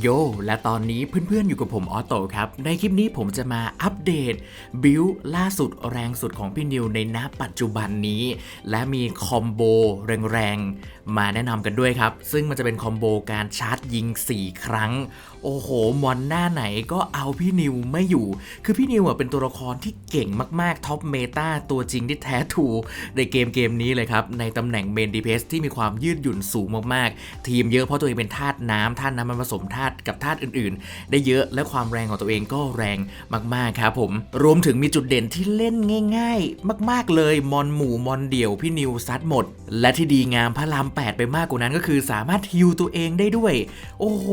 โย และตอนนี้เพื่อนๆอยู่กับผมออโต้ครับ ในคลิปนี้ผมจะมาอัปเดต บิลล่าสุดแรงสุดของพี่นิวในณปัจจุบันนี้ และมีคอมโบแรงๆ มาแนะนำกันด้วยครับ ซึ่งมันจะเป็นคอมโบการชาร์จยิง 4 ครั้ง โอ้โหมอนหน้าไหนก็เอาพี่นิวไม่อยู่ คือพี่นิวอะเป็นตัวละครที่เก่งมากๆท็อปเมตาตัวจริงที่แท้ทูในเกมเกมนี้เลยครับในตำแหน่งเมนดีเพสที่มีความยืดหยุ่นสูงมากๆ ทีมเยอะเพราะตัวเองเป็นธาตุน้ำธาตุน้ำมันผสมธาตุกับธาตุอื่นๆ ได้เยอะและความแรงของตัวเองก็แรงมากๆครับผมรวมถึงมีจุดเด่นที่เล่นง่าย ๆ มาก ๆเลยมอนหมู่มอนเดี่ยวพี่นิวซัดหมด และที่ดีงามพระราม8ไปมากกว่านั้นก็คือสามารถฮิวตัวเองได้ด้วย โอ้โห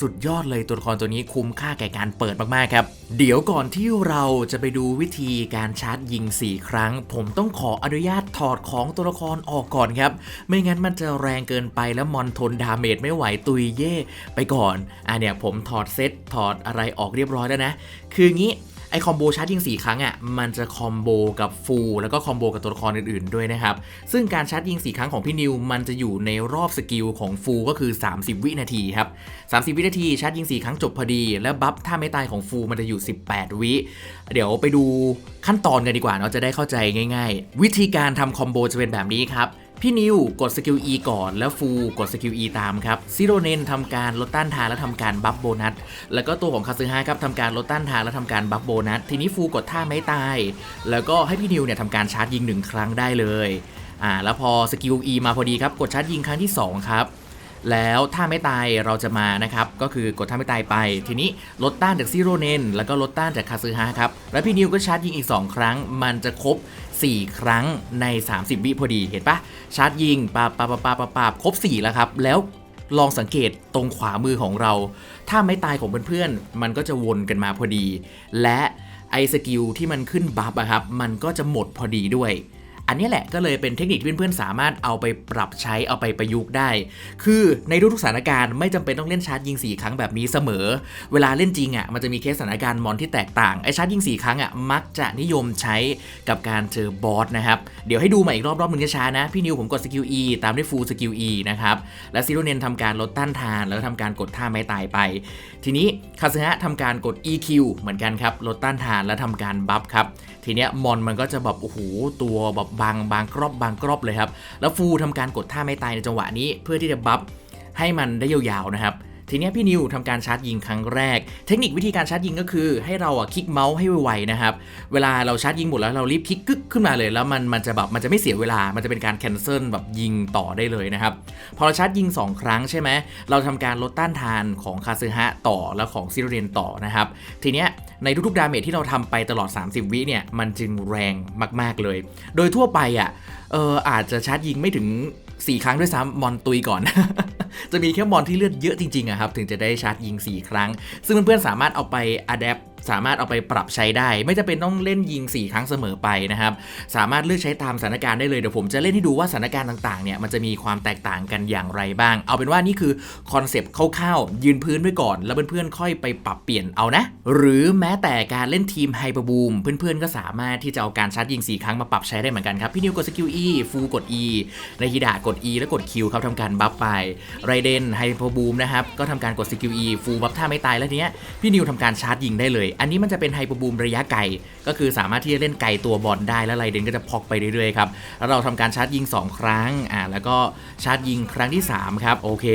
สุดยอดเลยตัวละครตัวนี้คุ้มค่าแก่การเปิดมากๆครับ เดี๋ยวก่อนที่เราจะไปดูวิธีการชาร์จยิง 4 ครั้ง ผมต้องขออนุญาตถอดของตัวละครออกก่อนครับ ไม่งั้นมันจะแรงเกินไปแล้วมอนทนดาเมจไม่ไหวตุยเย่ไปก่อนอะเนี่ยผมถอดเซตถอดอะไรออกเรียบร้อยแล้วนะ คืองี้ ไอคอมโบชาร์จยิง 4 ครั้งอะมันจะคอมโบกับฟูลแล้วก็คอมโบกับตัวละครอื่นๆด้วยนะครับ ซึ่งการชาร์จยิง 4 ครั้งของพี่นิว มันจะอยู่ในรอบสกิลของฟูลก็คือ 30 วินาทีครับ 30 วินาทีชาร์จยิง 4 ครั้งจบพอดี แล้วบัฟถ้าไม่ตายของฟูลมันจะอยู่ 18 วิ เดี๋ยวไปดูขั้นตอนกันดีกว่าเนาะจะได้เข้าใจง่าย ๆ วิธีการทำคอมโบจะเป็นแบบนี้ครับ พี่นิวกดสกิล E ก่อนแล้วฟูกดสกิล E ตามครับซิโรเนนทำการลดต้านทานและทำการบัฟโบนัส แล้วก็ตัวของคาซึฮะครับทำการลดต้านทานและทำการบัฟโบนัส ทีนี้ฟูกดท่าไม้ตาย แล้วก็ให้พี่นิวเนี่ยทำการชาร์จยิงหนึ่งครั้งได้เลยอ่าแล้วพอสกิล E มาพอดีครับกดชาร์จยิงครั้งที่ 2 ครับแล้วถ้าไม่ตายเราจะมานะครับ ก็คือกดท่าไม่ตายไป ทีนี้ลดต้านจากซิโรเนนแล้วก็ลดต้านจากคาซึฮะครับ แล้วพี่นิวก็ชาร์จยิงอีก 2 ครั้ง มันจะครบ 4 ครั้งใน 30 วิพอดีเห็นปะชาร์จยิงปาปาปาปาปาปาครบ 4 แล้วครับ แล้วลองสังเกตตรงขวามือของเรา ถ้าไม่ตายของเพื่อนๆ มันก็จะวนกันมาพอดี และไอสกิลที่มันขึ้นบัฟอะครับ มันก็จะหมดพอดีด้วย อันนี้แหละก็เลยเป็นเทคนิคที่เพื่อนๆสามารถเอาไปปรับใช้เอาไปประยุกต์ได้ คือในทุกๆสถานการณ์ไม่จำเป็นต้องเล่นชาร์จยิง 4 ครั้งแบบนี้เสมอ เวลาเล่นจริงอะมันจะมีเคสสถานการณ์มอนที่แตกต่างไอชาร์จยิง 4 ครั้งอะมักจะนิยมใช้กับการเจอบอสนะครับเดี๋ยวให้ดูใหมาอีกรอบรอบหนึ่งช้าๆนะ พี่นิวผมกดสกิล E ตามด้วยฟูลสกิล E นะครับและซิโรเนนทำการลดต้านทาน แล้วทำการกดท่าไม้ตายไปทีนี้คาซึฮะทำการกด EQ เหมือนกันครับลดต้านทานและทำการบัฟครับ ทีเนี้ยมอนมันก็จะแบบโอ้โหตัวแบบบางบางกรอบบางกรอบเลยครับ แล้วฟูทำการกดท่าไม่ตายในจังหวะนี้เพื่อที่จะบัฟให้มันได้ยาวๆนะครับ ทีนี้พี่นิวทำการชาร์จยิงครั้งแรก เทคนิควิธีการชาร์จยิงก็คือ ให้เราอะคลิกเมาส์ให้ไวๆนะครับ เวลาเราชาร์จยิงหมดแล้วเรารีบคลิกกึกขึ้นมาเลย แล้วมันมันจะแบบมันจะไม่เสียเวลา มันจะเป็นการแคนเซิลแบบยิงต่อได้เลยนะครับ พอเราชาร์จยิง 2 ครั้งใช่ไหม เราทำการลดต้านทานของคาซึฮะต่อแล้วของซิรเรนต่อนะครับ ทีเนี้ยในทุกๆดาเมจที่เราทำไปตลอด 30 วิเนี่ยมันจึงแรงมากๆเลย โดยทั่วไปอะเอออาจจะชาร์จยิงไม่ถึง 4 ครั้งด้วยซ้ำมอนตุยก่อน จะมีแค่มอนที่เลือดเยอะจริงๆอะครับถึงจะได้ชาร์จยิง 4 ครั้ง ซึ่งเพื่อนๆสามารถเอาไปอัดแอป สามารถเอาไปปรับใช้ได้ ไม่จำเป็นต้องเล่นยิง 4 ครั้งเสมอไปนะครับ สามารถเลือกใช้ตามสถานการณ์ได้เลย เดี๋ยวผมจะเล่นให้ดูว่าสถานการณ์ต่างๆเนี่ยมันจะมีความแตกต่างกันอย่างไรบ้าง เอาเป็นว่านี่คือคอนเซปต์คร่าวๆยืนพื้นไว้ก่อน แล้วเพื่อนๆค่อยไปปรับเปลี่ยนเอานะ หรือแม้แต่การเล่นทีมไฮเปอร์บูมเพื่อนๆก็สามารถที่จะเอาการชาร์จยิง 4 ครั้งมาปรับใช้ได้เหมือนกันครับพี่นิวกดสกิล E ฟูกด E ในฮิดะกด E แล้วกด Q ครับทำการบัฟไปไรเดนไฮเปอร์บูมนะครับก็ทำการกดสกิล E ฟูบัฟท่าไม่ตายแล้วเนี้ยพี่นิวทำการชาร์จยิงได้เลยอันนี้มันจะเป็นไฮเปอร์บูมระยะไกล ก็คือสามารถที่จะเล่นไกลตัวบอลได้แล้วไรเดนก็จะพอกไปเรื่อยๆครับแล้วเราทำการชาร์จยิง 2 ครั้งอ่าแล้วก็ชาร์จยิงครั้งที่ 3 ครับ โอเค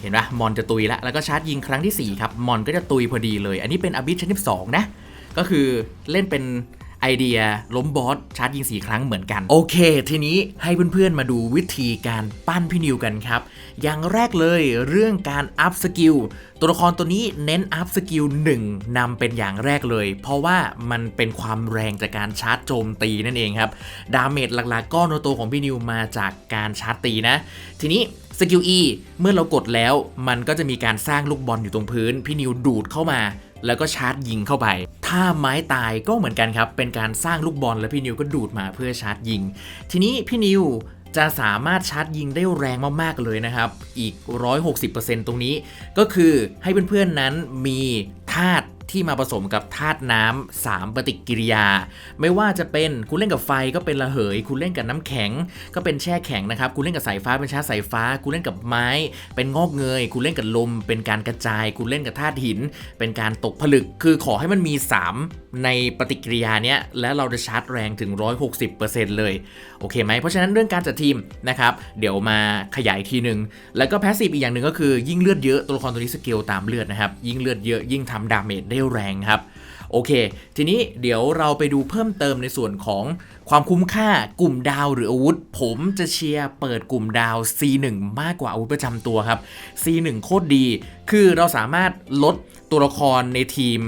เห็นปะมอนจะตุยแล้วแล้วก็ชาร์จยิงครั้งทีสี่4 ครับ มอนก็จะตุยพอดีเลย อันนี้เป็นอบิชชนิด2นะก็คือเล่นเป็น ไอเดียล้มบอสชาร์จยิง 4 ครั้งเหมือนกัน โอเค ทีนี้ให้เพื่อนๆมาดูวิธีการปั้นพี่นิวกันครับ อย่างแรกเลยเรื่องการอัพสกิลตัวละครตัวนี้เน้นอัพสกิล1นำเป็นอย่างแรกเลย เพราะว่ามันเป็นความแรงจากการชาร์จโจมตีนั่นเองครับ ดาเมจหลักๆ ก้อนโตของพี่นิวมาจากการชาร์จตีนะ ทีนี้สกิล E เมื่อเรากดแล้วมันก็จะมีการสร้างลูกบอลอยู่ตรงพื้น พี่นิวดูดเข้ามา แล้วก็ชาร์จยิงเข้าไป ถ้าไม้ตายก็เหมือนกันครับ เป็นการสร้างลูกบอลแล้วพี่นิวก็ดูดมาเพื่อชาร์จยิง ทีนี้พี่นิวจะสามารถชาร์จยิงได้แรงมาก ๆ เลยนะครับ อีก 160%ตรงนี้ ก็คือให้เพื่อนๆนั้นมีธาตุ ที่มาผสมกับธาตุน้ำสามปฏิกิริยา ไม่ว่าจะเป็นคุณเล่นกับไฟก็เป็นระเหย คุณเล่นกับน้ำแข็ง ก็เป็นแช่แข็งนะครับ คุณเล่นกับสายฟ้าเป็นชาร์จสายฟ้า คุณเล่นกับไม้ เป็นงอกเงย คุณเล่นกับลม เป็นการกระจาย คุณเล่นกับธาตุหิน เป็นการตกผลึก คือขอให้มันมี 3 ในปฏิกิริยาเนี้ยแล้วเราจะชาร์จแรงถึง 160%เลย โอเคไหม เพราะฉะนั้นเรื่องการจัดทีมนะครับ เดี๋ยวมาขยายทีหนึ่ง แล้วก็แพสซีฟอีกอย่างหนึ่งก็คือยิ่งเลือดเยอะ ตัวละครตัวนี้สเกลตามเลือดนะครับ ยิ่งเลือดเยอะยิ่งทำดาเมจได้แรงครับโอเค ทีนี้เดี๋ยวเราไปดูเพิ่มเติมในส่วนของความคุ้มค่ากลุ่มดาวหรืออาวุธ ผมจะเชียร์เปิดกลุ่มดาว C1 มากกว่าอาวุธประจำตัวครับ C1 โคตรดี คือเราสามารถลดตัวละครในทีม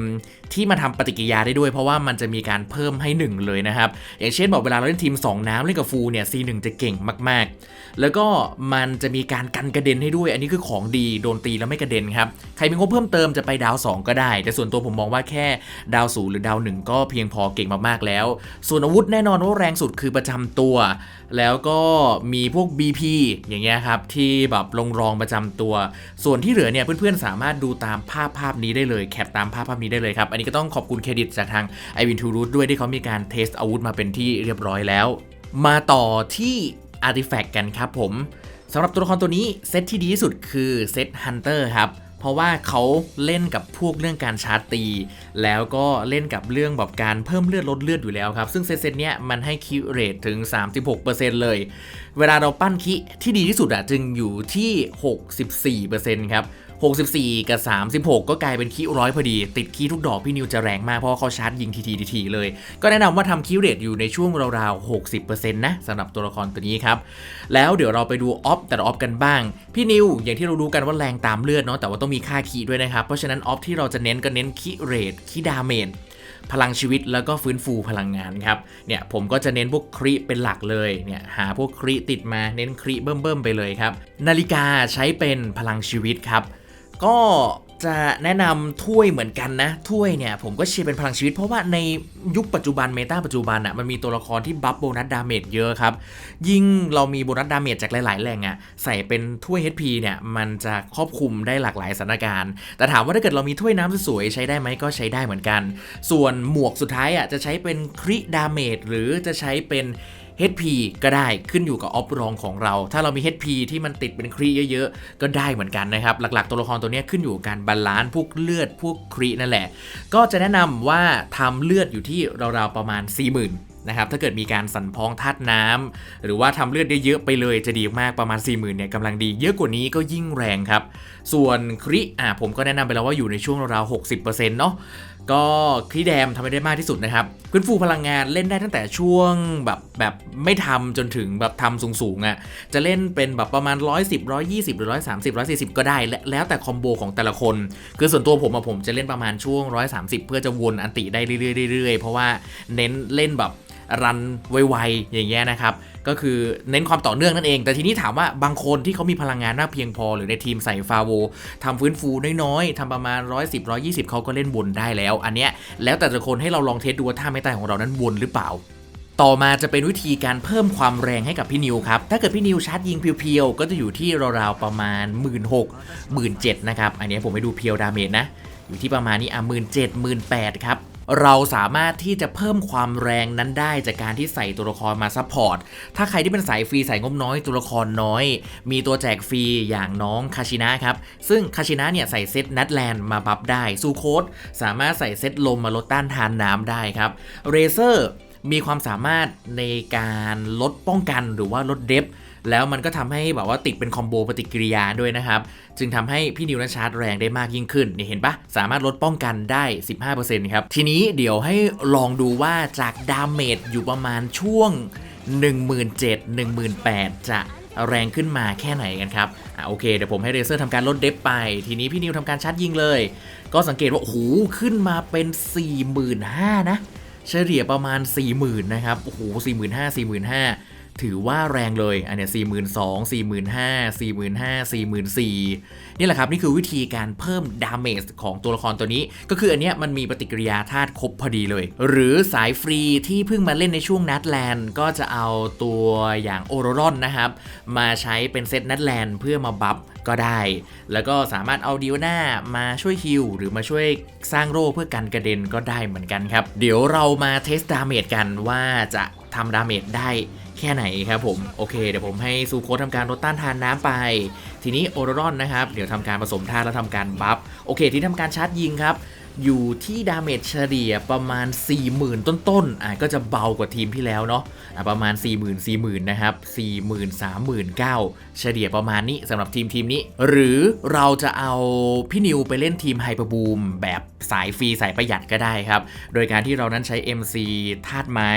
ที่มาทำปฏิกิริยาได้ด้วย เพราะว่ามันจะมีการเพิ่มให้ 1 เลยนะครับ อย่างเช่นบอกเวลาเราเล่นทีม 2 น้ำเล่นกับฟูเนี่ย C1 จะเก่งมาก ๆ แล้วก็มันจะมีการกันกระเด็นให้ด้วย อันนี้คือของดีโดนตีแล้วไม่กระเด็นครับ ใครมีงบเพิ่มเติมจะไปดาว 2 ก็ได้ แต่ส่วนตัวผมมองว่าแค่ดาวศูนย์หรือดาวหนึ่งก็เพียงพอเก่งมากๆแล้ว ส่วนอาวุธแน่นอนว่าแรงสุดคือประจำตัว แล้วก็มีพวก BP อย่างเงี้ยครับที่แบบลงรองประจำตัว ส่วนที่เหลือเนี่ยเพื่อนๆสามารถดูตามภาพภาพนี้ได้เลยแคปตามภาพภาพนี้ได้เลยครับอันนี้ก็ต้องขอบคุณเครดิตจากทาง i w i n to Root ด้วยที่เขามีการเทสอาวุธมาเป็นที่เรียบร้อยแล้ว มาต่อที่ Artifact กันครับผมสำหรับตัวละครตัวนี้เซตที่ดีที่สุดคือเซต Hunter ครับเพราะว่าเขาเล่นกับพวกเรื่องการชาร์จตี แล้วก็เล่นกับเรื่องแบบการเพิ่มเลือดลดเลือดอยู่แล้วครับ ซึ่งเซตเซตเนี้ยมันให้คิวเรทถึง 36%เลย เวลาเราปั้นคิที่ดีที่สุดอะจึงอยู่ที่ 64%ครับ 64 กับ 36 ก็กลายเป็นคีร้อยพอดี ติดคีทุกดอกพี่นิวจะแรงมากเพราะเขาชาร์จยิงทีทีทีเลย ก็แนะนำว่าทำคิวเรทอยู่ในช่วงราวๆ 60%นะสำหรับตัวละครตัวนี้ครับ แล้วเดี๋ยวเราไปดูออฟแต่ละออฟกันบ้าง พี่นิวอย่างที่เรารู้กันว่าแรงตามเลือดเนาะแต่ว่าต้องมีค่าคีด้วยนะครับ เพราะฉะนั้นออฟที่เราจะเน้นก็เน้นคีเรทคีดาเมจพลังชีวิตแล้วก็ฟื้นฟูพลังงานครับ เนี่ยผมก็จะเน้นพวกคริเป็นหลักเลย เนี่ยหาพวกคริติดมาเน้นคริเบิ่มๆไปเลยครับ นาฬิกาใช้เป็นพลังชีวิตครับ ก็จะแนะนำถ้วยเหมือนกันนะ ถ้วยเนี่ยผมก็เชียร์เป็นพลังชีวิต เพราะว่าในยุคปัจจุบันเมตาปัจจุบันอะ่ะมันมีตัวละครที่บัฟโบนัสดาเมจเยอะครับ ยิ่งเรามีโบนัสดาเมจจากหลาย ๆ แหล่งอะ่ะใส่เป็นถ้วย HP เนี่ยมันจะครอบคลุมได้หลากหลายสถานการณ์ แต่ถามว่าถ้าเกิดเรามีถ้วยน้ำสวยๆใช้ได้ไหมก็ใช้ได้เหมือนกัน ส่วนหมวกสุดท้ายอะจะใช้เป็นคริดาเมจหรือจะใช้เป็น HP ก็ได้ขึ้นอยู่กับออฟรองของเรา ถ้าเรามี HP ที่มันติดเป็นครีเยอะๆ ก็ได้เหมือนกันนะครับ หลักๆ ตัวละครตัวนี้ขึ้นอยู่กับการบาลานซ์พวกเลือดพวกครีนั่นแหละ ก็จะแนะนำว่าทำเลือดอยู่ที่ราวๆประมาณ 40,000นะครับถ้าเกิดมีการสั่นพองธาตุน้ำหรือว่าทำเลือดได้เยอะไปเลยจะดีมากประมาณ 40,000เนี่ยกำลังดีเยอะกว่านี้ก็ยิ่งแรงครับ ส่วนคริอะผมก็แนะนำไปแล้วว่าอยู่ในช่วงราวๆ60%เนาะ ก็คลีแดมทำให้ได้มากที่สุดนะครับฟื้นฟูพลังงานเล่นได้ตั้งแต่ช่วงแบบแบบไม่ทำจนถึงแบบทำสูงๆอะ่ะจะเล่นเป็นแบบประมาณ 110 120 หรือ 130 140 ก็ได้ แล้วแต่คอมโบของแต่ละคน คือส่วนตัวผมอะผมจะเล่นประมาณช่วง 130 เพื่อจะวนอันติได้เรื่อยๆๆเพราะว่าเน้นเล่นแบบรันไวๆอย่างเงี้ยนะครับ ก็คือเน้นความต่อเนื่องนั่นเอง แต่ทีนี้ถามว่าบางคนที่เขามีพลังงานมากเพียงพอ หรือในทีมใส่ฟาโวทำฟื้นฟูน้อยๆทำประมาณ 110 120เขาก็เล่นวนได้แล้ว อันเนี้ยแล้วแต่ละคนให้เราลองเทสดูว่าท่าไม่ตายของเรานั้นวนหรือเปล่าต่อมาจะเป็นวิธีการเพิ่มความแรงให้กับพี่นิวครับ ถ้าเกิดพี่นิวชาร์จยิงเพียวๆ ก็จะอยู่ที่ราวๆประมาณ 1 6 0 0 0 1 7 0 0นะครับ อันนี้ผมไปดูเพียวดาเมจนะ อยู่ที่ประมาณนี้อะหมื่นเจ็ดหมื่นแปดครับ เราสามารถที่จะเพิ่มความแรงนั้นได้จากการที่ใส่ตัวละครมาซัพพอร์ต ถ้าใครที่เป็นสายฟรีสายงบน้อยตัวละครน้อย มีตัวแจกฟรีอย่างน้องคาชินะครับ ซึ่งคาชินะเนี่ยใส่เซตนัดแลนด์มาบัฟได้ซูโคดสามารถใส่เซตลมมาลดต้านทานน้ำได้ครับเรเซอร์ มีความสามารถในการลดป้องกันหรือว่าลดเดฟแล้วมันก็ทำให้แบบว่าติดเป็นคอมโบปฏิกิริยาด้วยนะครับ จึงทำให้พี่นิวนั้นชาร์จแรงได้มากยิ่งขึ้นนี่เห็นปะสามารถลดป้องกันได้ 15%ครับ ทีนี้เดี๋ยวให้ลองดูว่าจากดาเมจอยู่ประมาณช่วง 17,000 18,000 จะแรงขึ้นมาแค่ไหนกันครับอะโอเค เดี๋ยวผมให้เรเซอร์ทำการลดเดฟไป ทีนี้พี่นิวทำการชาร์จยิงเลย ก็สังเกตว่าโอ้โหขึ้นมาเป็น 45,000นะ เฉลี่ยประมาณ 40,000นะครับโอ้โห45,000 45,000 ถือว่าแรงเลย อันเนี้ยสี่หมื่นสองสี่หมื่นห้าสี่หมื่นห้าสี่หมื่นสี่นี่แหละครับ นี่คือวิธีการเพิ่มดาเมจของตัวละครตัวนี้ ก็คืออันเนี้ยมันมีปฏิกิริยาธาตุครบพอดีเลย หรือสายฟรีที่เพิ่งมาเล่นในช่วงนัดแลนด์ก็จะเอาตัวอย่างโอโรรอนนะครับ มาใช้เป็นเซตนัดแลนด์เพื่อมาบัฟก็ได้ แล้วก็สามารถเอาดิวนามาช่วยฮิลหรือมาช่วยสร้างโร่เพื่อกันกระเด็นก็ได้เหมือนกันครับ เดี๋ยวเรามาเทสดาเมจกันว่าจะทำดาเมจได้ แค่ไหนครับผม โอเค เดี๋ยวผมให้ซูโคสทำการลดต้านทานน้ำไป ทีนี้โอรรอนนะครับ เดี๋ยวทำการผสมธาตุแล้วทำการบัฟ โอเค ที่ทำการชาร์จยิงครับ อยู่ที่ดาเมจเฉลี่ยประมาณ 40,000 ต้นๆอะก็จะเบากว่าทีมที่แล้วเนาะอะประมาณ 40,000 40,000นะครับ40,000 39,000เฉลี่ยประมาณนี้สำหรับทีมทีมนี้ หรือเราจะเอาพี่นิวไปเล่นทีมไฮเปอร์บูมแบบสายฟรีสายประหยัดก็ได้ครับ โดยการที่เรานั้นใช้ MC ธาตุไม้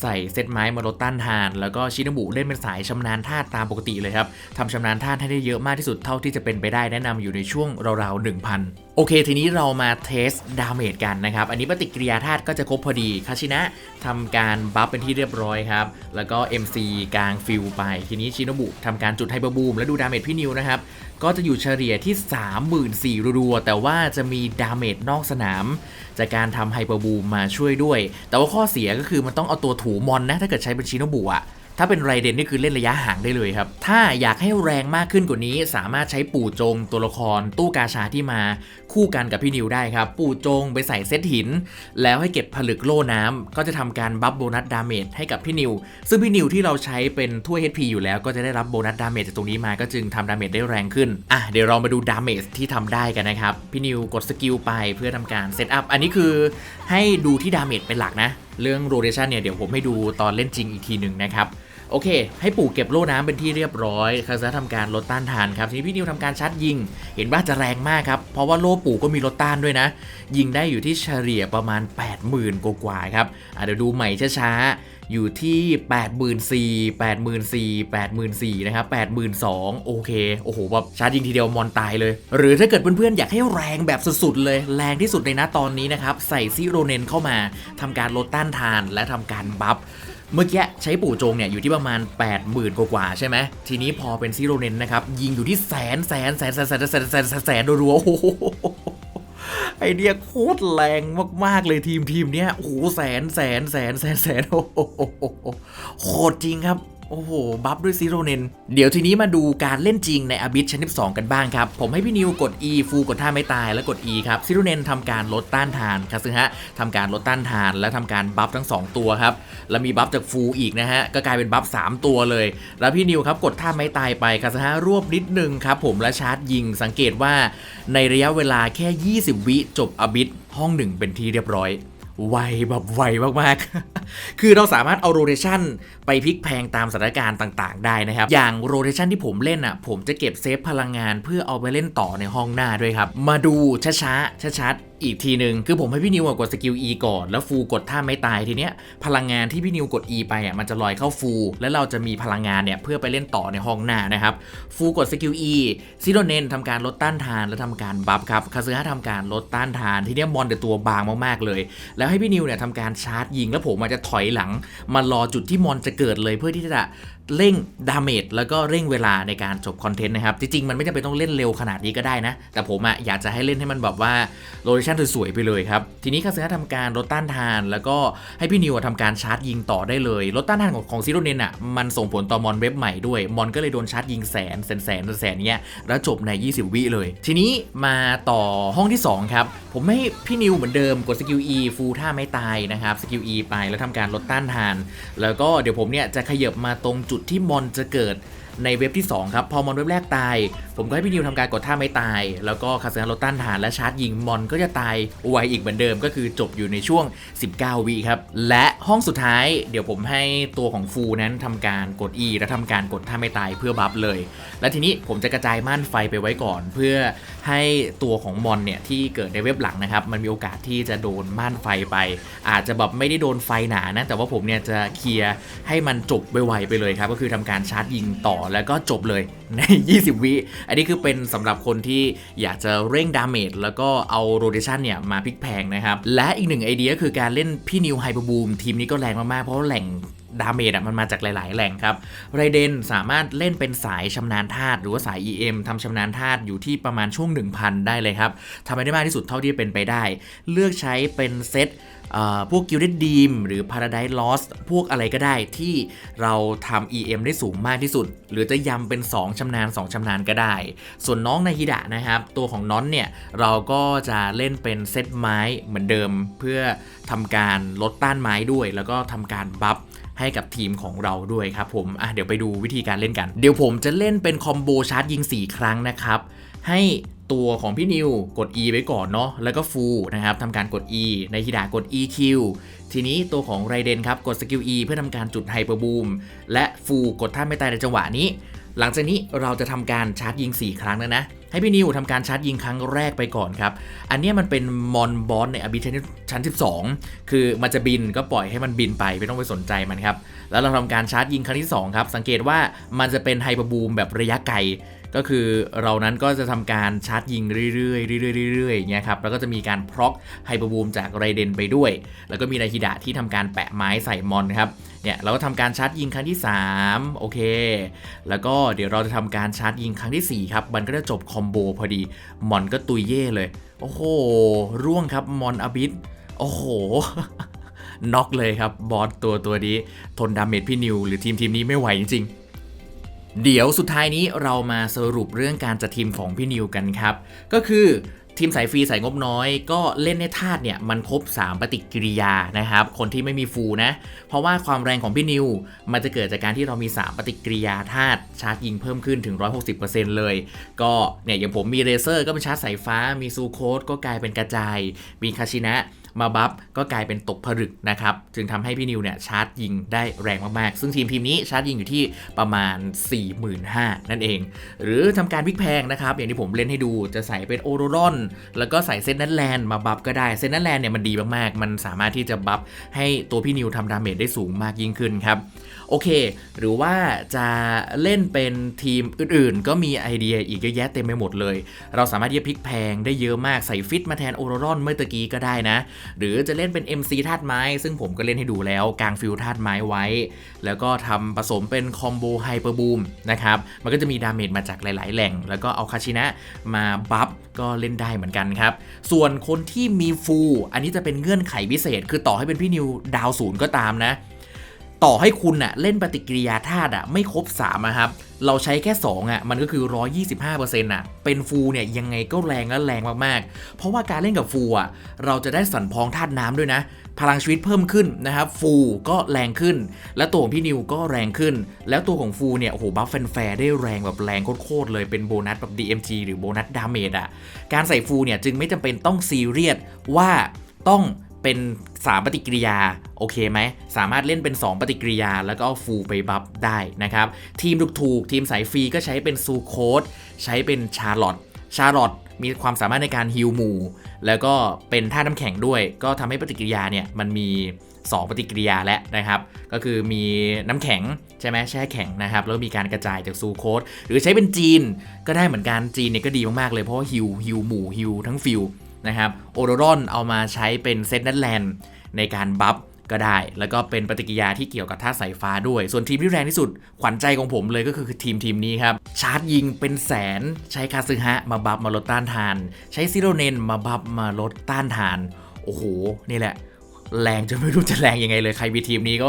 ใส่เซตไม้มาลดต้านทาน แล้วก็ชินบุเล่นเป็นสายชำนาญธาตุตามปกติเลยครับทำชำนาญธาตุให้ได้เยอะมากที่สุดเท่าที่จะเป็นไปได้แนะนำอยู่ในช่วงราวๆ1,000 โอเค ทีนี้เรามาเทสดาเมจกันนะครับ อันนี้ปฏิกิริยาธาตุก็จะครบพอดีคาชินะทำการบัฟเป็นที่เรียบร้อยครับ แล้วก็ MC กลางฟิลไป ทีนี้ชินบุทำการจุดไฮเปอร์บูมแล้วดูดาเมจพี่นิวนะครับ ก็จะอยู่เฉลี่ยที่ 34,000รัวๆแต่ว่าจะมีดาเมจนอกสนาม จากการทำไฮเปอร์บูมมาช่วยด้วย แต่ว่าข้อเสียก็คือมันต้องเอาตัวถูมอนนะถ้าเกิดใช้เป็นชินบุอะ ถ้าเป็นไรเดนนี่คือเล่นระยะห่างได้เลยครับ ถ้าอยากให้แรงมากขึ้นกว่านี้ สามารถใช้ปู่จงตัวละครตู้กาชาที่มาคู่กันกับพี่นิวได้ครับ ปู่จงไปใส่เซตหิน แล้วให้เก็บผลึกโล่น้ำก็จะทำการบัฟโบนัสดาเมจให้กับพี่นิว ซึ่งพี่นิวที่เราใช้เป็นถ้วย HP อยู่แล้วก็จะได้รับโบนัสดาเมจจากตรงนี้มาก็จึงทำดาเมจได้แรงขึ้นอะเดี๋ยวเรามาดูดาเมจที่ทำได้กันนะครับพี่นิวกดสกิลไปเพื่อทำการเซตอัพอันนี้คือให้ดูที่ดาเมจเป็นหลักนะเรื่องโรเ t ชันเนี่ยเดี๋ยวผมให้ดูตอนเล่นจริงอีกทีหนึ่งนะครับ โอเค ให้ปู่เก็บโล่น้ำเป็นที่เรียบร้อยคาซาทำการลดต้านทานครับทีนี้พี่นิวทำการชาร์จยิง เห็นว่าจะแรงมากครับ เพราะว่าโล่ปู่ก็มีลดต้านด้วยนะ ยิงได้อยู่ที่เฉลี่ยประมาณ 80,000 กว่าๆครับเดี๋ยวดูใหม่ช้าๆ อยู่ที่ 84,000 84,000 84,000นะครับ82,000 โอเค โอ้โหแบบชาร์จยิงทีเดียวมอนตายเลย หรือถ้าเกิดเพื่อนๆ อยากให้แรงแบบสุดๆ เลย แรงที่สุดในนะตอนนี้นะครับ ใส่ซิโรเนนเข้ามาทำการลดต้านทานและทำการบัฟ เมื่อกี้ใช้ปู่โจงเนี่ยอยู่ที่ประมาณ 80,000 กว่าใช่ไหมทีนี้พอเป็นซีโรเนนนะครับ ยิงอยู่ที่แสนแสนแสนแสนแสนแสนแสนแสนแสนรัวโอ้โหไอเดียโคตรแรงมาก ๆ เลยทีมทีมเนี้ยโอ้โหแสนแสนแสนแสนแสนโอ้โหโคตรจริงครับ โอ้โห บัฟด้วยซีโรเนน เดี๋ยวทีนี้มาดูการเล่นจริงในอบิ s ชั้น12กันบ้างครับ ผมให้พี่นิวกด E ฟูกดท่าไม่ตายแล้วกด E ครับซีโรเนนทำการลดต้านทานคาซึฮะทำการลดต้านทานและทำการบัฟทั้ง 2 ตัวครับ แล้วมีบัฟจากฟูอีกนะฮะ ก็กลายเป็นบัฟ3ตัวเลย แล้วพี่นิวครับกดท่าไม่ตายไปคาซึฮะรวบนิดนึงครับผมและชาร์จยิงสังเกตว่า ในระยะเวลาแค่ 20 วิจบอบิ s ห้องหนึ่งเป็นที่เรียบร้อยไวแบบไวมาก ๆ คือเราสามารถเอาโรเ t ชัน ไปพลิกแพงตามสถานการณ์ต่างๆ ได้นะครับ อย่างโรเ t ชันที่ผมเล่นอะผมจะเก็บเซฟพลังงานเพื่อเอาไปเล่นต่อในห้องหน้าด้วยครับ มาดูช้าๆชัดๆอีกทีหนึ่งคือผมให้พี่นิวกดสกิล E ก่อน แล้วฟูกดท่าไม่ตายทีเนี้ยพลังงานที่พี่นิวกด E ไปอะมันจะลอยเข้าฟู แล้วเราจะมีพลังงานเนี่ยเพื่อไปเล่นต่อในห้องหน้านะครับฟูกดสกิล E ซิโดเนนทำการลดต้านทานและทำการบัฟครับคาซึฮะทำการลดต้านทานทีเนี้ยมอนเดตัวบางมากๆเลย แล้วให้พี่นิวเนี่ยทำการชาร์จยิงแล้วผมอาจจะถอยหลังมารอจุดที่มอนจะเกิดเลยเพื่อที่จะ เร่งดาเมจแล้วก็เร่งเวลาในการจบคอนเทนต์นะครับ จริง ๆ มันไม่จำเป็นต้องเล่นเร็วขนาดนี้ก็ได้นะ แต่ผมอะอยากจะให้เล่นให้มันแบบว่าโลเคชั่นสวยๆไปเลยครับ ทีนี้คาซึฮะทำการลดต้านทาน แล้วก็ให้พี่นิวทำการชาร์จยิงต่อได้เลยลดต้านทานของของซีโรเนนอะมันส่งผลต่อมอนเว็บใหม่ด้วย มอนก็เลยโดนชาร์จยิงแสนแสนแสนแสนเนี้ยแล้วจบใน 20 วิเลย ทีนี้มาต่อห้องที่สองครับผมให้พี่นิวเหมือนเดิมกดสกิล E ฟูท่าไม่ตายนะครับสกิล E ไปแล้วทำการลดต้านทาน แล้วก็เดี๋ยวผมเนี่ยจะขยับมาตรงจุดุดที่มอนจะเกิด ในเว็บที่ 2 ครับ พอมอนเว็บแรกตาย ผมก็ให้พี่นิวทำการกดท่าไม่ตาย แล้วก็คาสนาลดต้านทานและชาร์จยิงมอนก็จะตายไวอีกเหมือนเดิม ก็คือจบอยู่ในช่วง 19 วิครับ และห้องสุดท้าย เดี๋ยวผมให้ตัวของฟูนั้นทำการกด E และทำการกดท่าไม่ตายเพื่อบัฟเลย และทีนี้ผมจะกระจายม่านไฟไปไว้ก่อน เพื่อให้ตัวของมอนเนี่ยที่เกิดในเว็บหลังนะครับมันมีโอกาสที่จะโดนม่านไฟไป อาจจะแบบไม่ได้โดนไฟหนานะแต่ว่าผมเนี่ยจะเคลียร์ให้มันจบไวๆไปเลยครับก็คือทำการชาร์จยิงต่อแล้วก็จบเลยใน 20 วิ อันนี้คือเป็นสำหรับคนที่อยากจะเร่งดาเมจแล้วก็เอาโรเดชันเนี่ยมาพลิกแพงนะครับ และอีกหนึ่งไอเดียก็คือการเล่นพี่นิวไฮเปอร์บูมทีมนี้ก็แรงมากๆ เพราะแหล่ง ดาเมจอะมันมาจากหลาย ๆ แหล่งครับไรเดนสามารถเล่นเป็นสายชำนาญธาตุหรือว่าสาย EM ทำชำนาญธาตุอยู่ที่ประมาณช่วง 1000 ได้เลยครับทำให้ได้มากที่สุดเท่าที่เป็นไปได้ เลือกใช้เป็นเซตพวก Gilded Deem หรือ Paradise Lost พวกอะไรก็ได้ที่เราทำ EM ได้สูงมากที่สุด หรือจะยำเป็น 2ชำนาญ 2ชำนาญก็ได้ ส่วนน้องนาฮิดะนะครับ ตัวของน้อนเนี่ย เราก็จะเล่นเป็นเซตไม้เหมือนเดิม เพื่อทำการลดต้านไม้ด้วย แล้วก็ทำการบัฟ ให้กับทีมของเราด้วยครับผมอะเดี๋ยวไปดูวิธีการเล่นกัน เดี๋ยวผมจะเล่นเป็นคอมโบชาร์จยิง 4 ครั้งนะครับ ให้ตัวของพี่นิวกด E ไว้ก่อนเนาะแล้วก็ฟูนะครับทำการกด E ในฮิดากด EQ ทีนี้ตัวของไรเดนครับกดสกิล E เพื่อทำการจุดไฮเปอร์บูมและฟูกดท่าไม่ตายในจังหวะนี้ หลังจากนี้เราจะทำการชาร์จยิง 4 ครั้งแล้วนะ ให้พี่นิวทำการชาร์จยิงครั้งแรกไปก่อนครับ อันนี้มันเป็นมอนบอสในอบิชั้น 12 คือมันจะบินก็ปล่อยให้มันบินไปไม่ต้องไปสนใจมันครับ แล้วเราทำการชาร์จยิงครั้งที่2ครับ สังเกตว่ามันจะเป็นไฮเปอร์บูมแบบระยะไกล ก็คือเรานั้นก็จะทำการชาร์จยิงเรื่อยๆเรื่อยๆเรื่อยๆอย่างเงี้ยครับแล้วก็จะมีการพร็อกไฮเปอร์บูมจากไรเดนไปด้วย แล้วก็มีนาฮิดะที่ทำการแปะไม้ใส่มอนครับเนี่ยเราก็ทำการชาร์จยิงครั้งที่ 3 โอเค แล้วก็เดี๋ยวเราจะทำการชาร์จยิงครั้งทีสี่ 4 ครับ มันก็จะจบคอมโบพอดีมอนก็ตุยเย่เลย โอ้โห ร่วงครับมอนอบิสโอ้โหน็อกเลยครับบอสตัวตัวนี้ทนดาเมจพี่นิวหรือทีมทีมนี้ไม่ไหวจริงๆ เดี๋ยวสุดท้ายนี้เรามาสรุปเรื่องการจัดทีมของพี่นิวกันครับ ก็คือทีมสายฟรีสายงบน้อย ก็เล่นในธาตุเนี่ยมันครบ 3 ปฏิกิริยานะครับ คนที่ไม่มีฟูลนะ เพราะว่าความแรงของพี่นิว มันจะเกิดจากการที่เรามี 3 ปฏิกิริยาธาตุชาร์จยิงเพิ่มขึ้นถึง 160%เลย ก็เนี่ยอย่างผมมีเรเซอร์ก็เป็นชาร์จสายฟ้า มีซูโคสก็กลายเป็นกระจาย มีคาชินะ มาบัฟก็กลายเป็นตกผลึกนะครับ จึงทำให้พี่นิวเนี่ยชาร์จยิงได้แรงมากๆ ซึ่งทีมทีมนี้ชาร์จยิงอยู่ที่ประมาณ 45,000นั่นเอง หรือทำการวิกแพงนะครับ อย่างที่ผมเล่นให้ดูจะใส่เป็นโอโรรอน แล้วก็ใส่เซนนัทแลนด์มาบัฟก็ได้เซนนัทแลนด์เนี่ยมันดีมากๆ มันสามารถที่จะบัฟให้ตัวพี่นิวทำดาเมจได้สูงมากยิ่งขึ้นครับ โอเค หรือว่าจะเล่นเป็นทีมอื่นๆ ก็มีไอเดียอีกเยอะแยะเต็มไปหมดเลย เราสามารถที่จะพลิกแพงได้เยอะมากใส่ฟิตมาแทนโอโรรอนเมื่อตะกี้ก็ได้นะ หรือจะเล่นเป็น MC ธาตุไม้ ซึ่งผมก็เล่นให้ดูแล้วกลางฟิลธาตุไม้ไว้ แล้วก็ทำผสมเป็นคอมโบไฮเปอร์บูมนะครับมันก็จะมีดาเมจมาจากหลาย ๆ แหล่ง แล้วก็เอาคาชินะมาบัฟก็เล่นได้เหมือนกันครับ ส่วนคนที่มีฟูลอันนี้จะเป็นเงื่อนไขพิเศษ คือต่อให้เป็นพี่นิวดาวศูนย์ก็ตามนะ ต่อให้คุณน่ะเล่นปฏิกิริยาธาตุอะไม่ครบ3อะครับเราใช้แค่ 2อะมันก็คือ 125%อะเป็นฟูเนี่ยยังไงก็แรงและแรงมากๆ เพราะว่าการเล่นกับฟูอะเราจะได้สันพองธาตุน้ำด้วยนะ พลังชีวิตเพิ่มขึ้นนะครับฟูก็แรงขึ้น และตัวของพี่นิวก็แรงขึ้น แล้วตัวของฟูเนี่ยโอ้โหบัฟแฟร์ได้แรงแบบแรงโคตรๆเลยเป็นโบนัสแบบ DMG หรือโบนัสดาเมจอะการใส่ฟูเนี่ยจึงไม่จำเป็นต้องซีเรียสว่าต้อง เป็น3ปฏิกิริยาโอเคไหมสามารถเล่นเป็น 2 ปฏิกิริยา แล้วก็เอาฟูลไปบัฟได้นะครับ ทีมถูกๆทีมสายฟรีก็ใช้เป็นซูโคดใช้เป็นชาร์ลอตชาร์ลอตมีความสามารถในการฮิลหมู่ แล้วก็เป็นท่าน้ำแข็งด้วย ก็ทำให้ปฏิกิริยาเนี่ยมันมี 2 ปฏิกิริยาแล้วนะครับ ก็คือมีน้ำแข็งใช่ไหมแช่แข็งนะครับ แล้วมีการกระจายจากซูโคดหรือใช้เป็นจีนก็ได้เหมือนกันจีนเนี่ยก็ดีมากๆเลยเพราะว่าฮิลฮิลหมู่ฮิลทั้งฟิล นะครับโอโรรอนเอามาใช้เป็นเซตนัทแลนด์ในการบัฟก็ได้ แล้วก็เป็นปฏิกิริยาที่เกี่ยวกับท่าสายฟ้าด้วย ส่วนทีมที่แรงที่สุด ขวัญใจของผมเลยก็คือทีมทีมนี้ครับ ชาร์จยิงเป็นแสน ใช้คาซึฮะมาบัฟมาลดต้านทาน ใช้ซิโรเนนมาบัฟมาลดต้านทาน โอ้โห นี่แหละ แรงจนไม่รู้จะแรงยังไงเลยใครมีทีมนี้ก็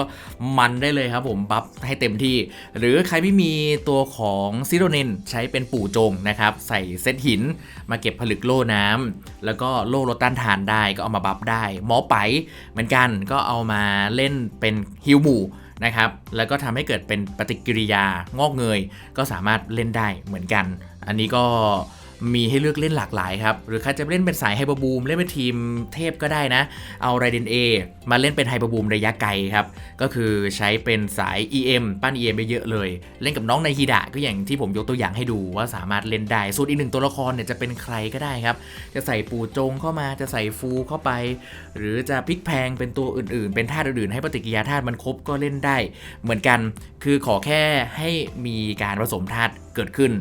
มันได้เลยครับผมบัฟให้เต็มที่ หรือใครไม่มีตัวของซิโรเนนใช้เป็นปู่โจงนะครับ ใส่เซตหินมาเก็บผลึกโล่น้ำแล้วก็โล่ลดต้านทานได้ก็เอามาบัฟได้ หมอไปเหมือนกันก็เอามาเล่นเป็นฮิวหมู่นะครับ แล้วก็ทำให้เกิดเป็นปฏิกิริยางอกเงย ก็สามารถเล่นได้เหมือนกัน อันนี้ก็ มีให้เลือกเล่นหลากหลายครับ หรือใครจะเล่นเป็นสายไฮเปอร์บูมเล่นเป็นทีมเทพก็ได้นะ เอาไรเดนเอมาเล่นเป็นไฮเปอร์บูมระยะไกลครับ ก็คือใช้เป็นสาย EM ปั้น EM ไปเยอะเลย เล่นกับน้องในฮิดะก็อย่างที่ผมยกตัวอย่างให้ดูว่าสามารถเล่นได้ส่วนอีกหนึ่งตัวละครเนี่ยจะเป็นใครก็ได้ครับ จะใส่ปูจงเข้ามาจะใส่ฟูเข้าไป หรือจะพลิกแพงเป็นตัวอื่นๆ เป็นธาตุอื่นๆให้ปฏิกิริยาธาตุมันครบก็เล่นได้ เหมือนกันคือขอแค่ให้มีการผสมธาตุเกิดขึ้น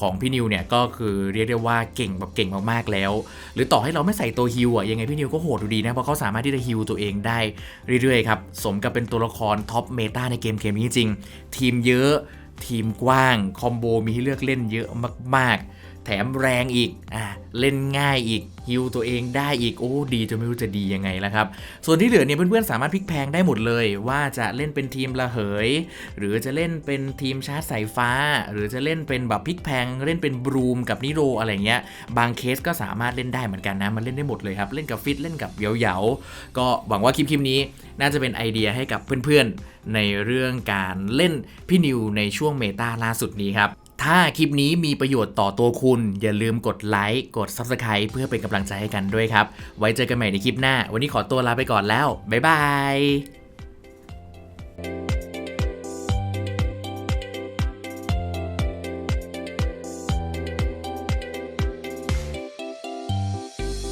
ของพี่นิวเนี่ยก็คือเรียกได้ว่าเก่งแบบเก่งมากๆแล้ว หรือต่อให้เราไม่ใส่ตัวฮิวอะยังไงพี่นิวก็โหดดูดีนะเพราะเขาสามารถที่จะฮิวตัวเองได้เรื่อยๆครับสมกับเป็นตัวละครท็อปเมตาในเกมเกมนี้จริงทีมเยอะทีมกว้างคอมโบมีให้เลือกเล่นเยอะมากๆ แถมแรงอีกอ่าเล่นง่ายอีกฮิวตัวเองได้อีกโอ้ดีจนไม่รู้จะดียังไงแล้วครับ ส่วนที่เหลือเนี่ยเพื่อนๆสามารถพลิกแพลงได้หมดเลย ว่าจะเล่นเป็นทีมระเหย หรือจะเล่นเป็นทีมชาร์จสายฟ้า หรือจะเล่นเป็นแบบพลิกแพลงเล่นเป็นบรูมกับนิโรอะไรเงี้ยบางเคสก็สามารถเล่นได้เหมือนกันนะมันเล่นได้หมดเลยครับเล่นกับฟิตเล่นกับเหยาๆก็หวังว่าคลิปคลิปนี้ น่าจะเป็นไอเดียให้กับเพื่อนๆในเรื่องการเล่นพี่นิวในช่วงเมตาล่าสุดนี้ครับ ถ้าคลิปนี้มีประโยชน์ต่อตัวคุณ อย่าลืมกดไลค์กด Subscribe เพื่อเป็นกำลังใจให้กันด้วยครับ ไว้เจอกันใหม่ในคลิปหน้า วันนี้ขอตัวลาไปก่อนแล้ว บ๊ายบาย